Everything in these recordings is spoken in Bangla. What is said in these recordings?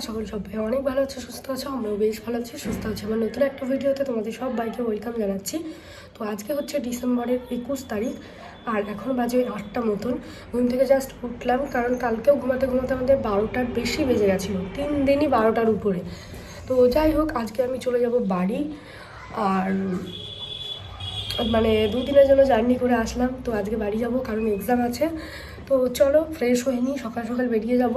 আশা করি সবাই অনেক ভালো আছো, সুস্থ আছে, আমরাও বেশ ভালো আছি, সুস্থ আছি। আমার নতুন একটা ভিডিওতে তোমাদের সব বাইকে ওয়েলকাম জানাচ্ছি। তো আজকে হচ্ছে ডিসেম্বরের একুশ তারিখ, আর এখন বাজে ওই আটটা মতন। ঘুম থেকে জাস্ট উঠলাম, কারণ কালকেও ঘুমাতে ঘুমাতে আমাদের বারোটার বেশি বেজে গেছিল, তিন দিনই বারোটার উপরে। তো যাই হোক, আজকে আমি চলে যাব বাড়ি, আর মানে দুদিনের জন্য জার্নি করে আসলাম। তো আজকে বাড়ি যাব, কারণ এক্সাম আছে। তো চলো ফ্রেশ হয়ে নিই, সকাল সকাল বেরিয়ে যাব।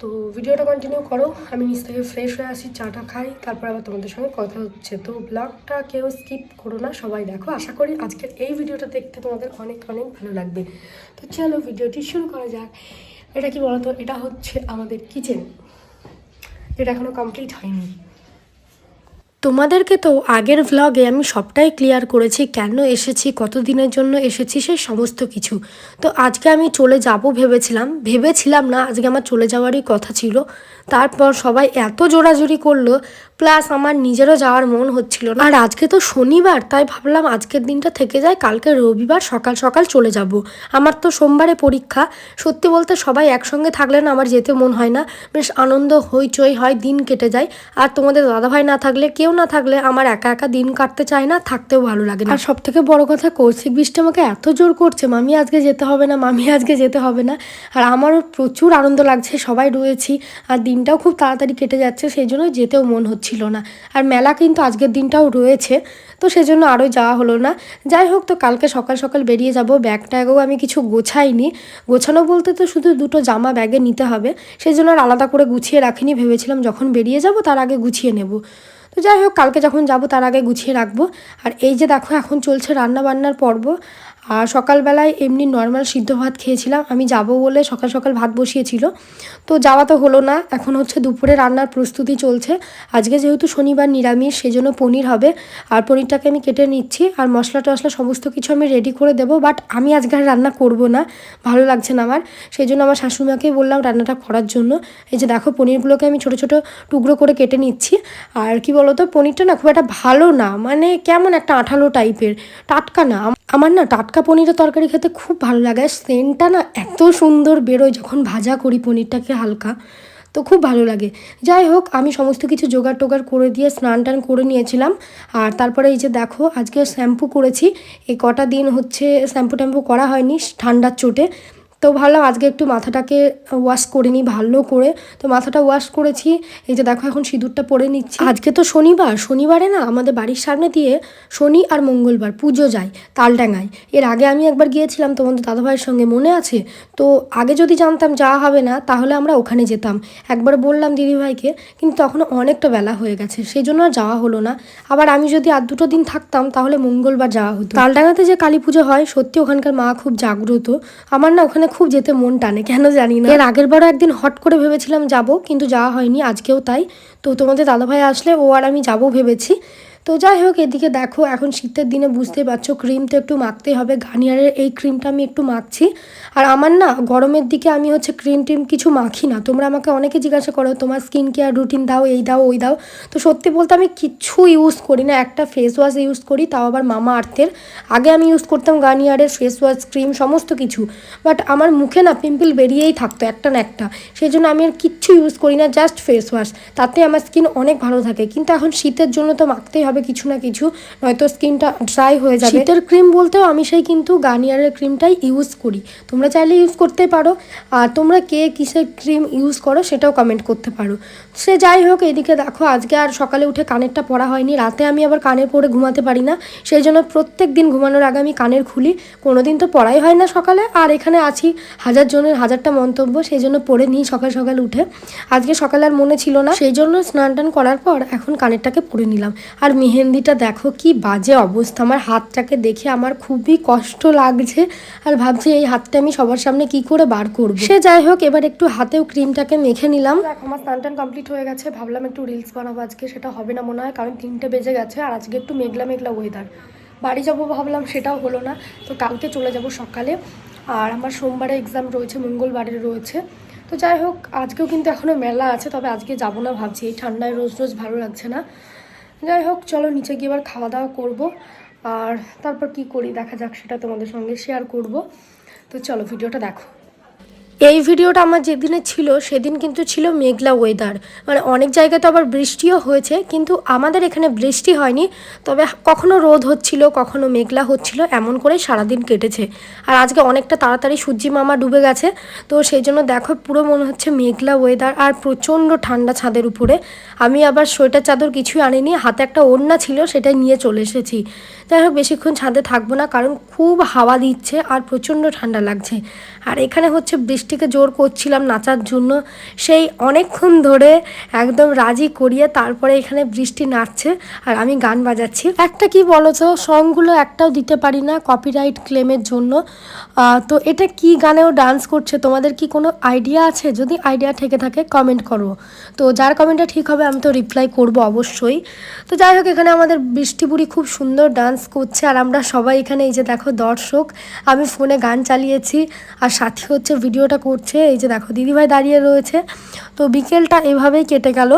তো ভিডিওটা কন্টিনিউ করো। আমি নিজ থেকে ফ্রেশ হয়ে আসি, চাটা খাই, তারপর আবার তোমাদের সঙ্গে কথা হচ্ছে। তো ব্লগটা কেউ স্কিপ করো না, সবাই দেখো। আশা করি আজকের এই ভিডিওটা দেখতে তোমাদের অনেক অনেক ভালো লাগবে। তো চলো ভিডিওটি শুরু করা যাক। এটা কি বলতো? এটা হচ্ছে আমাদের কিচেন এটা এখনও কমপ্লিট হয়নি। তোমাদেরকে তো আগের ভ্লগে আমি সবটাই ক্লিয়ার করেছি, কেন এসেছি কত দিনের জন্য এসেছি, সেই সমস্ত কিছু। তো আজকে আমি চলে যাব ভেবেছিলাম ভেবেছিলাম না, আজকে আমার চলে যাওয়ারই কথা ছিল। তারপর সবাই এত জোরাজুরি করল প্লাস আমার নিজেরও যাওয়ার মন হচ্ছিল না। আর আজকে তো শনিবার, তাই ভাবলাম আজকের দিনটা থেকে যায়, কালকে রবিবার সকাল সকাল চলে যাব। আমার তো সোমবারে পরীক্ষা, সত্যি বলতে সবাই একসঙ্গে থাকলে না আমার যেতে মন হয় না। বেশ আনন্দ, হইচই হয়, দিন কেটে যায়। আর তোমাদের দাদাভাই না থাকলে কেউ না থাকলে আমার একা একা দিন কাটতে চায় না, থাকতেও ভালো লাগে না। আর সব থেকে বড় কথা, কৌশিক বৃষ্টি আমাকে এত জোর করছে, মামি আজকে যেতে হবে না, মামি আজকে যেতে হবে না। আর আমারও প্রচুর আনন্দ লাগছে, সবাই রয়েছি, আর দিনটাও খুব তাড়াতাড়ি কেটে যাচ্ছে সেই জন্য যেতেও মন হচ্ছিল না। আর মেলা কিন্তু আজকের দিনটাও রয়েছে, তো সেজন্য আরও যাওয়া হলো না। যাই হোক, তো কালকে সকাল সকাল বেরিয়ে যাব, ব্যাগ ট্যাগও আমি কিছু গোছাইনি। গোছানো বলতে তো শুধু দুটো জামা ব্যাগে নিতে হবে সেই জন্য আর আলাদা করে গুছিয়ে রাখিনি, ভেবেছিলাম যখন বেরিয়ে যাব, তার আগে গুছিয়ে নেব। তো যাই হোক, কালকে যখন যাব তার আগে গুছিয়ে রাখব। আর এই যে দেখো, এখন চলছে রান্না বান্নার পর্ব। আর সকালবেলায় এমনি নর্মাল সিদ্ধ ভাত খেয়েছিলাম। আমি যাব বলে সকাল সকাল ভাত বসিয়েছিল। তো যাওয়া তো হলো না। এখন হচ্ছে দুপুরে রান্নার প্রস্তুতি চলছে। আজকে যেহেতু শনিবার নিরামিষ, সেজন্য পনির হবে। আর পনিরটাকে আমি কেটে নিচ্ছি। আর মশলা টশলা সমস্ত কিছু আমি রেডি করে দেবো। বাট আমি আজকে আর রান্না করব না। ভালো লাগছে না আমার। সেই জন্য আমার শাশুড়িমাকেই বললাম রান্নাটা করার জন্য। এই যে দেখো, পনিরগুলোকে আমি ছোটো ছোটো টুকরো করে কেটে নিচ্ছি। আর কি বলতো, পনিরটা না খুব একটা ভালো না। মানে কেমন একটা আঠালো টাইপের টাটকা না। আমার না টাটকা পনিরের তরকারি খেতে খুব ভালো লাগে। আর সেন্টটা না এত সুন্দর বেরোয় যখন ভাজা করি পনিরটাকে হালকা, তো খুব ভালো লাগে। যাই হোক, আমি সমস্ত কিছু জোগাড় টোগাড় করে দিয়ে স্নান টান করে নিয়েছিলাম। আর তারপরে এই যে দেখো, আজকে শ্যাম্পু করেছি। এই কটা দিন হচ্ছে শ্যাম্পু ট্যাম্পু করা হয়নি, ঠান্ডার চোটে। তো ভাবলাম আজকে একটু মাথাটাকে ওয়াশ করে নিই, ভালো করে। তো মাথাটা ওয়াশ করেছি। এই যে দেখো, এখন সিঁদুরটা পরে নিচ্ছি। আজকে তো শনিবার। শনিবারে না আমাদের বাড়ির সামনে দিয়ে শনি আর মঙ্গলবার পুজো যায়, তালডাঙ্গায়। এর আগে আমি একবার গিয়েছিলাম তোমাদের দাদাভাইয়ের সঙ্গে, মনে আছে? তো আগে যদি জানতাম যাওয়া হবে না, তাহলে আমরা ওখানে যেতাম। একবার বললাম দিদিভাইকে, কিন্তু তখন অনেকটা বেলা হয়ে গেছে সেই জন্য আর যাওয়া হলো না। আবার আমি যদি আর দুটো দিন থাকতাম, তাহলে মঙ্গলবার যাওয়া হতো। তালডাঙ্গাতে যে কালী পুজো হয়, সত্যি ওখানকার মা খুব জাগ্রত। আমার না ওখানে খুব যেতে মন টানে, কেন জানি না। এর আগের বারও একদিন হট করে ভেবেছিলাম যাব, কিন্তু যাওয়া হয়নি, আজকেও তাই। তো তোমাদের দাদাভাই আসলে ও আর আমি যাব ভেবেছি। তো যাই হোক, এদিকে দেখো, এখন শীতের দিনে বুঝতে পারছ ক্রিম তো একটু মাখতে হবে। গার্নিয়ারের এই ক্রিমটা আমি একটু মাখছি। আর আমার না, গরমের দিকে আমি হচ্ছে ক্রিম টিম কিছু মাখি না। তোমরা আমাকে অনেকে জিজ্ঞাসা করো, তোমার স্কিন কেয়ার রুটিন দাও, এই দাও, ওই দাও? তো সত্যি বলতে আমি কিচ্ছু ইউজ করি না। একটা ফেস ওয়াশ ইউজ করি, তাও আবার মামা আর্থের। আগে আমি ইউজ করতাম গার্নিয়ারের ফেস ওয়াশ ক্রিম সমস্ত কিছু। বাট আমার মুখে না পিম্পল বেরিয়েই থাকতো একটা না একটা। সেই জন্য আমি আর কিচ্ছু ইউজ করি না জাস্ট ফেস ওয়াশ তাতে আমার স্কিন অনেক ভালো থাকে। কিন্তু এখন শীতের জন্য তো মাখতেই হবে। কিছু না কিছু, নয়তো স্কিনটা ড্রাই হয়ে যাবে। শীতের ক্রিম বলতেও আমি সেই কিন্তু গার্নিয়ারের ক্রিমটাই ইউজ করি। তোমরা চাইলে ইউজ করতে পারো। আর তোমরা কে কিসের ক্রিম ইউজ করো সেটাও কমেন্ট করতে পারো। সে যাই হোক, এদিকে দেখো, আজকে আর সকালে উঠে কানেরটা পরা হয়নি। রাতে আমি আবার কানের পরে ঘুমাতে পারি না। সেই জন্য প্রত্যেক দিন ঘুমানোর আগে আমি কানের খুলি। কোনো দিন তো পড়াই হয় না সকালে। আর এখানে আছি হাজার জনের হাজারটা মন্তব্য, সেই জন্য পড়ে নিই সকাল সকাল উঠে। আজকে সকালে আর মনে ছিল না। সেই জন্য স্নান টান করার পর এখন কানেরটাকে পরে নিলাম। আর মেহেন্দিটা দেখো কি বাজে অবস্থা। আমার হাতটাকে দেখে আমার খুবই কষ্ট লাগছে আর ভাবছি এই হাতটা আমি সবার সামনে কি করে বার করব। সে যাই হোক, এবার একটু হাতেও ক্রিমটাকে মেখে নিলাম। আমার স্নান টান কমপ্লিট হয়ে গেছে। ভাবলাম একটু রিলস বানাবো আজকে, সেটা হবে না মনে হয়, কারণ তিনটে বেজে গেছে আর আজকে একটু মেঘলা মেঘলা ওয়েদার বাড়ি যাব ভাবলাম, সেটাও হলো না। তো কালকে চলে যাব সকালে। আর আমার সোমবারে এক্সাম রয়েছে মঙ্গলবারের রয়েছে। তো যাই হোক, আজকেও কিন্তু এখনও মেলা আছে, তবে আজকে যাব না ভাবছি। এই ঠান্ডায় রোজ রোজ ভালো লাগছে না। যাই হোক, চলো নিচে গিয়ে এবার খাওয়া দাওয়া করব। আর তারপর কি করি দেখা যাক, সেটা তোমাদের সঙ্গে শেয়ার করব। তো চলো, ভিডিওটা দেখো। এই ভিডিওটা আমার যেদিনে ছিল, সেদিন কিন্তু ছিল মেঘলা ওয়েদার মানে অনেক জায়গায় তো আবার বৃষ্টিও হয়েছে, কিন্তু আমাদের এখানে বৃষ্টি হয়নি। তবে কখনো রোদ হচ্ছিল, কখনো মেঘলা হচ্ছিল, এমন করেই সারাদিন কেটেছে। আর আজকে অনেকটা তাড়াতাড়ি সূর্যি মামা ডুবে গেছে, তো সেই জন্য দেখো, পুরো মনে হচ্ছে মেঘলা ওয়েদার আর প্রচণ্ড ঠান্ডা ছাদের উপরে। আমি আবার সোয়েটার চাদর কিছুই আনিনি, হাতে একটা ওড়না ছিল, সেটাই নিয়ে চলে এসেছি। যাই হোক, বেশিক্ষণ ছাদে থাকব না, কারণ খুব হাওয়া দিচ্ছে আর প্রচণ্ড ঠান্ডা লাগছে। আর এখানে হচ্ছে বৃষ্টিকে জোর করছিলাম নাচার জন্য। সেই অনেকক্ষণ ধরে একদম রাজি করিয়ে তারপরে এখানে বৃষ্টি নাচছে আর আমি গান বাজাচ্ছি। একটা কি বলো তো সংগুলো একটাও দিতে পারি না কপিরাইট ক্লেমের জন্য। তো এটা কি গানেও ডান্স করছে, তোমাদের কি কোনো আইডিয়া আছে? যদি আইডিয়া থেকে থাকে কমেন্ট করো। তো যার কমেন্টটা ঠিক হবে, আমি তো রিপ্লাই করব অবশ্যই। তো যাই হোক, এখানে আমাদের বৃষ্টিপুরি খুব সুন্দর ডান্স করছে আর আমরা সবাই এখানে এই যে দেখো দর্শক, আমি ফোনে গান চালিয়েছি। আর সাথী হচ্ছে ভিডিওটা করছে, এই যে দেখো দিদিভাই দাঁড়িয়ে রয়েছে। তো বিকেলটা এভাবেই কেটে গেল।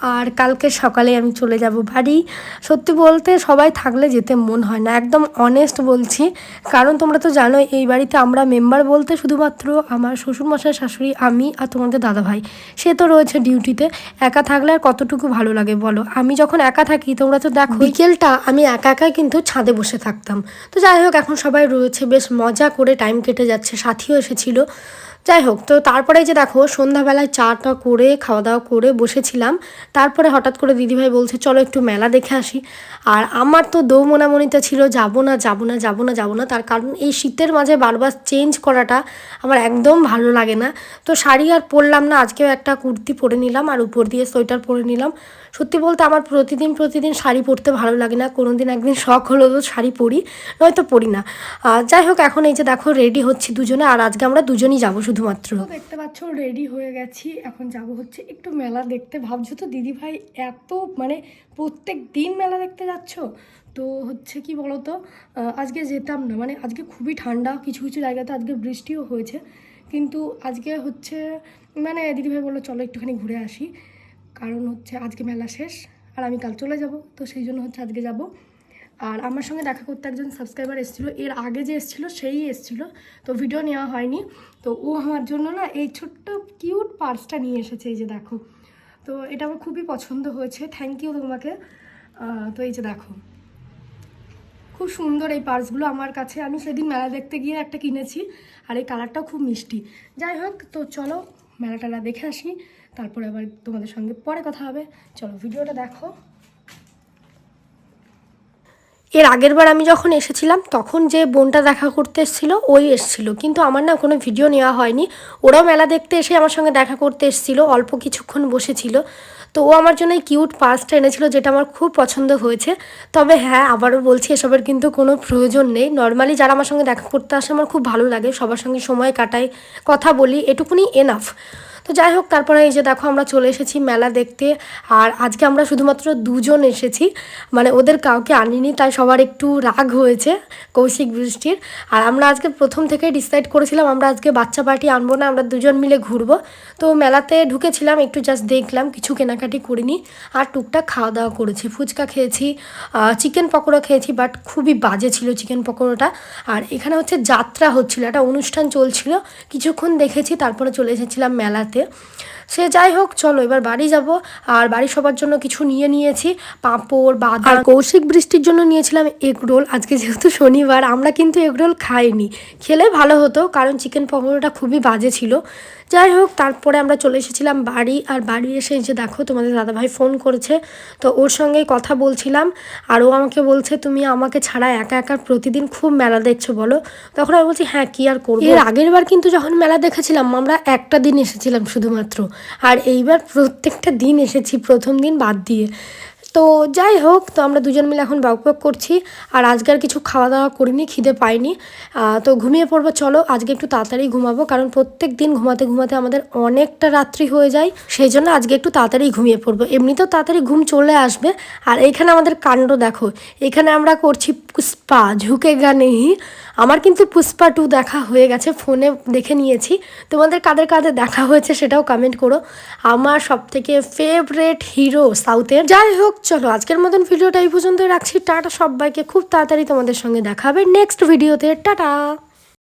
আর কালকে সকালে আমি চলে যাব বাড়ি। সত্যি বলতে সবাই থাকলে যেতে মন হয় না। একদম অনেস্ট বলছি। কারণ তোমরা তো জানো এই বাড়িতে আমরা মেম্বার বলতে শুধুমাত্র আমার শ্বশুরমশাই, শাশুড়ি, আমি আর তোমাদের দাদাভাই। সে তো রয়েছে ডিউটিতে। একা থাকলে আর কতটুকু ভালো লাগে বলো? আমি যখন একা থাকি, তোমরা তো দেখো বিকেলটা আমি একা একাই কিন্তু ছাদে বসে থাকতাম। তো যাই হোক, এখন সবাই রয়েছে। বেশ মজা করে টাইম কেটে যাচ্ছে। সাথীও এসেছিল। যাই হোক তো তারপরে যে দেখো, সন্ধ্যাবেলায় চাটা করে খাওয়া দাওয়া করে বসেছিলাম। তারপরে হঠাৎ করে দিদিভাই বলছে, চলো একটু মেলা দেখে আসি। আর আমার তো দৌ মোনামনিতে ছিল, যাব না যাব না যাব না যাব না। তার কারণ এই শীতের মাঝে বারবার চেঞ্জ করাটা আমার একদম ভালো লাগে না। তো শাড়ি আর পরলাম না, আজকেও একটা কুর্তি পরে নিলাম আর উপর দিয়ে সোয়েটার পরে নিলাম। সত্যি বলতে আমার প্রতিদিন প্রতিদিন শাড়ি পরতে ভালো লাগে না। কোনো দিন একদিন শখ হলো তো শাড়ি পরি, নয়তো পরি না। যাই হোক এখন এই যে দেখো রেডি হচ্ছি দুজনে। আর আজকে আমরা দুজনই যাব শুধুমাত্র। দেখতে পাচ্ছ রেডি হয়ে গেছি। এখন যাব হচ্ছে একটু মেলা দেখতে। ভাবছ তো, দিদি ভাই এত মানে প্রত্যেক দিন মেলা দেখতে যাচ্ছ? তো হচ্ছে কি বলতো আজকে যেতাম না মানে আজকে খুবই ঠান্ডা, কিছু কিছু জায়গাতে আজকে বৃষ্টিও হয়েছে। কিন্তু আজকে হচ্ছে মানে দিদিভাই বলল, চলো একটুখানি ঘুরে আসি। কারণ হচ্ছে আজকে মেলা শেষ, আর আমি কাল চলে যাব। তো সেই জন্য হচ্ছে আজকে যাব। আর আমার সঙ্গে দেখা করতে একজন সাবস্ক্রাইবার এসেছিল, এর আগে যে এসেছিল সেই এসেছিল, তো ভিডিও নেওয়া হয়নি। তো ও আমার জন্য না এই ছোট্ট কিউট পার্সটা নিয়ে এসেছে, এই যে দেখো। তো এটা আমার খুবই পছন্দ হয়েছে থ্যাংক ইউ তোমাকে। তো এই যে দেখো। খুব সুন্দর এই পার্সগুলো আমার কাছে। আমি সেদিন মেলা দেখতে গিয়ে একটা কিনেছি, আর এই কালারটাও খুব মিষ্টি। যাই হোক, তো চলো মেলা দেখে আসি, তারপরে আবার তোমাদের সঙ্গে পরে কথা হবে। চলো ভিডিওটা দেখো। এর আগের বার আমি যখন এসেছিলাম, তখন যে বোনটা দেখা করতে এসেছিল, ওই এসেছিল। কিন্তু আমার না কোনো ভিডিও নেওয়া হয়নি। ওরাও মেলা দেখতে এসে আমার সঙ্গে দেখা করতে এসেছিল, অল্প কিছুক্ষণ বসেছিল। তো ও আমার জন্য এই কিউট পার্সটা এনেছিল, যেটা আমার খুব পছন্দ হয়েছে। তবে হ্যাঁ আবারও বলছি, এসবের কিন্তু কোনো প্রয়োজন নেই। নর্মালি যারা আমার সঙ্গে দেখা করতে আসে, আমার খুব ভালো লাগে। সবার সঙ্গে সময় কাটাই, কথা বলি, এটুকুনি এনাফ তো যাই হোক, তারপরে এই যে দেখো আমরা চলে এসেছি মেলা দেখতে। আর আজকে আমরা শুধুমাত্র দুজন এসেছি। মানে ওদের কাউকে আনিনি, তাই সবার একটু রাগ হয়েছে কৌশিক বৃষ্টির। আর আমরা আজকে প্রথম থেকেই ডিসাইড করেছিলাম, আমরা আজকে বাচ্চা পার্টি আনব না, আমরা দুজন মিলে ঘুরবো। তো মেলাতে ঢুকেছিলাম, একটু জাস্ট দেখলাম, কিছু কেনাকাটি করিনি। আর টুকটাক খাওয়া দাওয়া করেছি, ফুচকা খেয়েছি চিকেন পকোড়া খেয়েছি বাট খুবই বাজে ছিল চিকেন পকোড়াটা। আর এখানে হচ্ছে যাত্রা হচ্ছিল, একটা অনুষ্ঠান চলছিল। কিছুক্ষণ দেখেছি, তারপরে চলে এসেছিলাম মেলাতে। थे। সে যাই হোক চলো এবার বাড়ি যাব। আর বাড়ি সবার জন্য কিছু নিয়ে নিয়েছি। পাঁপড় বাদাম। কৌশিক বৃষ্টির জন্য নিয়েছিলাম এগ রোল আজকে যেহেতু শনিবার আমরা কিন্তু এগ রোল খাইনি। খেলে ভালো হতো কারণ চিকেন পকোড়াটা খুবই বাজে ছিল। যাই হোক তারপরে আমরা চলে এসেছিলাম বাড়ি। আর বাড়ি এসে যে দেখো তোমাদের দাদাভাই ফোন করেছে। তো ওর সঙ্গে কথা বলছিলাম। আর ও আমাকে বলছে তুমি আমাকে ছাড়া একা একা প্রতিদিন খুব মেলা দেখছ বলো? তখন আমি বলছি হ্যাঁ কি আর করব? এর আগের বার কিন্তু যখন মেলা দেখেছিলাম আমরা একটা দিন এসেছিলাম শুধুমাত্র। আর এইবার প্রত্যেকটা দিন এসেছি, প্রথম দিন বাদ দিয়ে। তো যাই হোক, তো আমরা দুজন মিলে এখন বক করছি। আর আজকে আর কিছু খাওয়া দাওয়া করিনি, খিদে পাইনি। তো ঘুমিয়ে পড়ব, চলো আজকে একটু তাড়াতাড়ি ঘুমাবো, কারণ প্রত্যেক দিন ঘুমাতে ঘুমাতে আমাদের অনেকটা রাত্রি হয়ে যায়। সেই জন্য আজকে একটু তাড়াতাড়ি ঘুমিয়ে পড়ব। এমনিতেও তাড়াতাড়ি ঘুম চলে আসবে। আর এইখানে আমাদের কাণ্ড দেখো। এখানে আমরা করছি পুষ্পা ঝুঁকে নেহি আমার কিন্তু পুষ্পা টু দেখা হয়ে গেছে ফোনে দেখে নিয়েছি। তোমাদের কাদের কাদের দেখা হয়েছে সেটাও কমেন্ট করো। আমার সব থেকে ফেভারেট হিরো সাউথের যাই হোক, চলো আজকের মতন ভিডিওটা এই পর্যন্ত রাখছি। টাটা সবাইকে, খুব তাড়াতাড়ি তোমাদের সঙ্গে দেখা হবে নেক্সট ভিডিওতে টাটা!